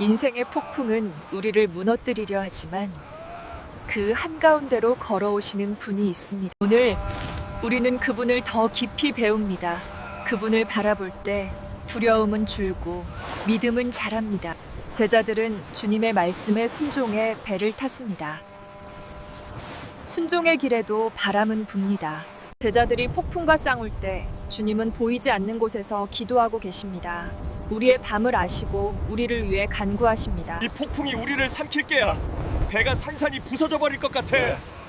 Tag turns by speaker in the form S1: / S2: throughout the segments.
S1: 인생의 폭풍은 우리를 무너뜨리려 하지만 그 한가운데로 걸어오시는 분이 있습니다. 오늘 우리는 그분을 더 깊이 배웁니다. 그분을 바라볼 때 두려움은 줄고 믿음은 자랍니다. 제자들은 주님의 말씀에 순종해 배를 탔습니다. 순종의 길에도 바람은 붑니다. 제자들이 폭풍과 싸울 때 주님은 보이지 않는 곳에서 기도하고 계십니다. 우리의 밤을 아시고 우리를 위해 간구하십니다.
S2: 이 폭풍이 우리를 삼킬 게야. 배가 산산이 부서져 버릴 것 같아.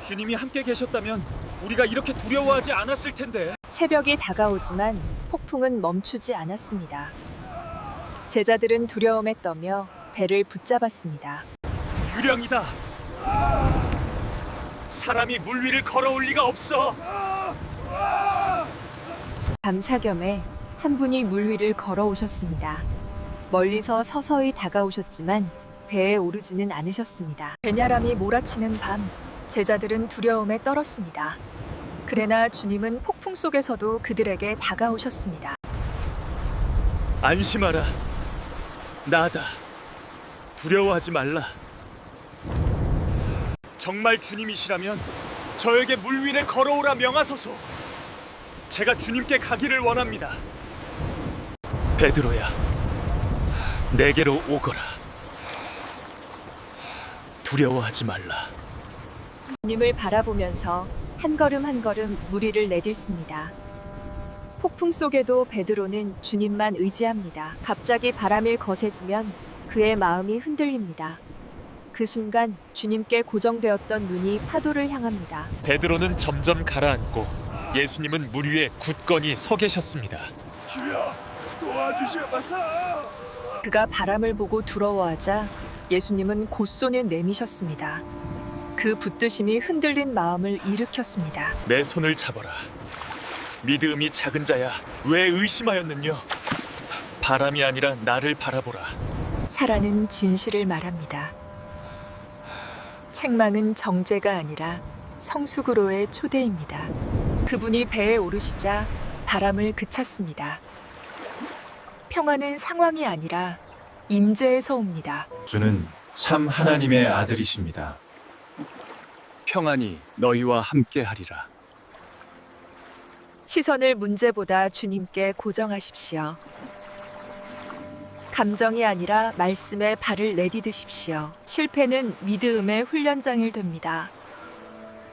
S3: 주님이 함께 계셨다면 우리가 이렇게 두려워하지 않았을 텐데.
S1: 새벽이 다가오지만 폭풍은 멈추지 않았습니다. 제자들은 두려움에 떠며 배를 붙잡았습니다.
S2: 유령이다. 사람이 물 위를 걸어올 리가 없어.
S1: 밤사겸에 한 분이 물 위를 걸어오셨습니다. 멀리서 서서히 다가오셨지만 배에 오르지는 않으셨습니다. 배냐람이 몰아치는 밤, 제자들은 두려움에 떨었습니다. 그러나 주님은 폭풍 속에서도 그들에게 다가오셨습니다.
S2: 안심하라. 나다. 두려워하지 말라. 정말 주님이시라면 저에게 물 위를 걸어오라 명하소서. 제가 주님께 가기를 원합니다. 베드로야, 내게로 오거라. 두려워하지 말라.
S1: 주님을 바라보면서 한 걸음 한 걸음 무리를 내딛습니다. 폭풍 속에도 베드로는 주님만 의지합니다. 갑자기 바람이 거세지면 그의 마음이 흔들립니다. 그 순간 주님께 고정되었던 눈이 파도를 향합니다.
S2: 베드로는 점점 가라앉고 예수님은 물 위에 굳건히 서 계셨습니다. 주여 도와주시옵소서.
S1: 그가 바람을 보고 두려워하자 예수님은 곧손을 내미셨습니다. 그 붙드심이 흔들린 마음을 일으켰습니다.
S2: 내 손을 잡아라. 믿음이 작은 자야 왜 의심하였느냐? 바람이 아니라 나를 바라보라.
S1: 사라는 진실을 말합니다. 책망은 정죄가 아니라 성숙으로의 초대입니다. 그분이 배에 오르시자 바람을 그쳤습니다. 평화는 상황이 아니라 임재에서 옵니다.
S4: 주는 참 하나님의 아들이십니다.
S3: 평안이 너희와 함께하리라.
S1: 시선을 문제보다 주님께 고정하십시오. 감정이 아니라 말씀에 발을 내디드십시오. 실패는 믿음의 훈련장일 됩니다.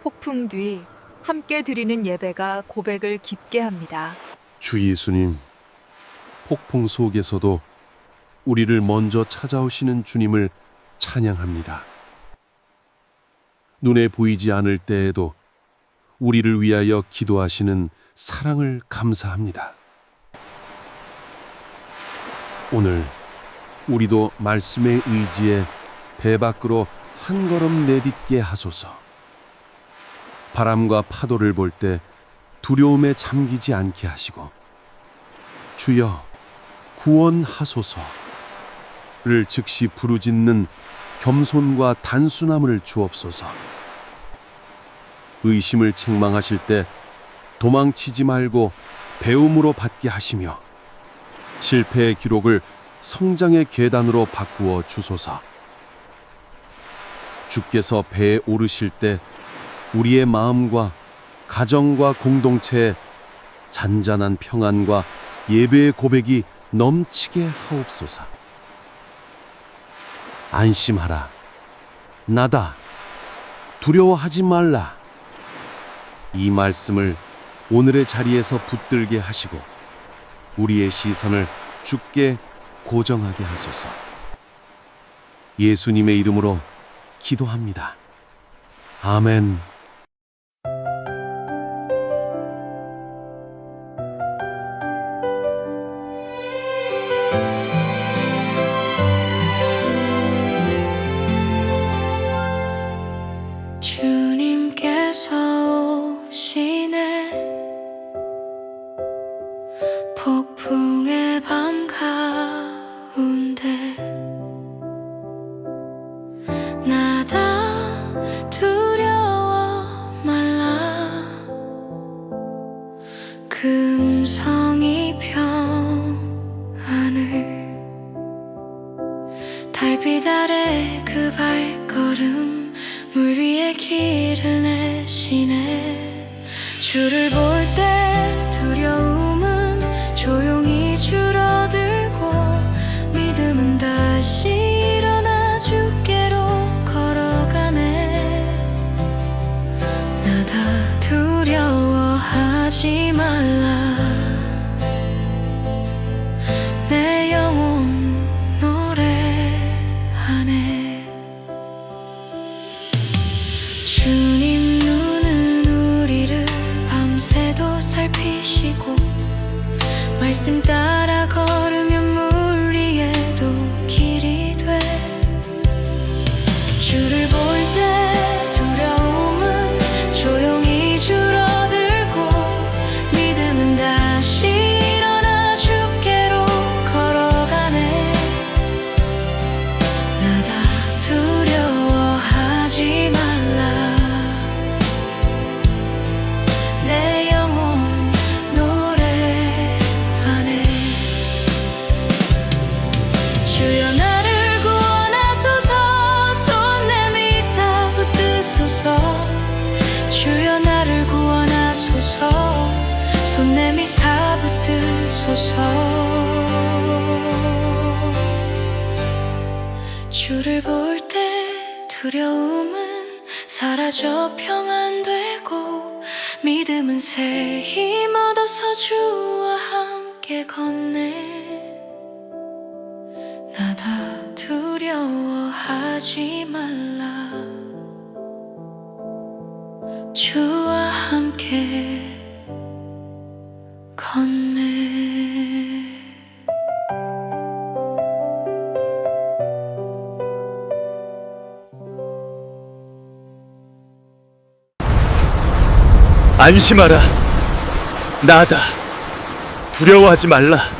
S1: 폭풍 뒤 함께 드리는 예배가 고백을 깊게 합니다.
S5: 주 예수님, 폭풍 속에서도 우리를 먼저 찾아오시는 주님을 찬양합니다. 눈에 보이지 않을 때에도 우리를 위하여 기도하시는 사랑을 감사합니다. 오늘 우리도 말씀의 의지에 배 밖으로 한 걸음 내딛게 하소서. 바람과 파도를 볼 때 두려움에 잠기지 않게 하시고 주여 구원하소서를 즉시 부르짖는 겸손과 단순함을 주옵소서. 의심을 책망하실 때 도망치지 말고 배움으로 받게 하시며 실패의 기록을 성장의 계단으로 바꾸어 주소서. 주께서 배에 오르실 때 우리의 마음과 가정과 공동체에 잔잔한 평안과 예배의 고백이 넘치게 하옵소서. 안심하라. 나다. 두려워하지 말라. 이 말씀을 오늘의 자리에서 붙들게 하시고 우리의 시선을 주께 고정하게 하소서. 예수님의 이름으로 기도합니다. 아멘.
S6: 달빛 아래 그 발걸음 물 위에 길을 내시네 주를 볼 때 두려움 살피시고 말씀 따라 걸 손 내미사 붙드소서 주를 볼 때 두려움은 사라져 평안 되고 믿음은 새 힘 얻어서 주와 함께 걷네. 나다 두려워하지 말라. 주와 함께
S2: 안심하라. 나다. 두려워하지 말라.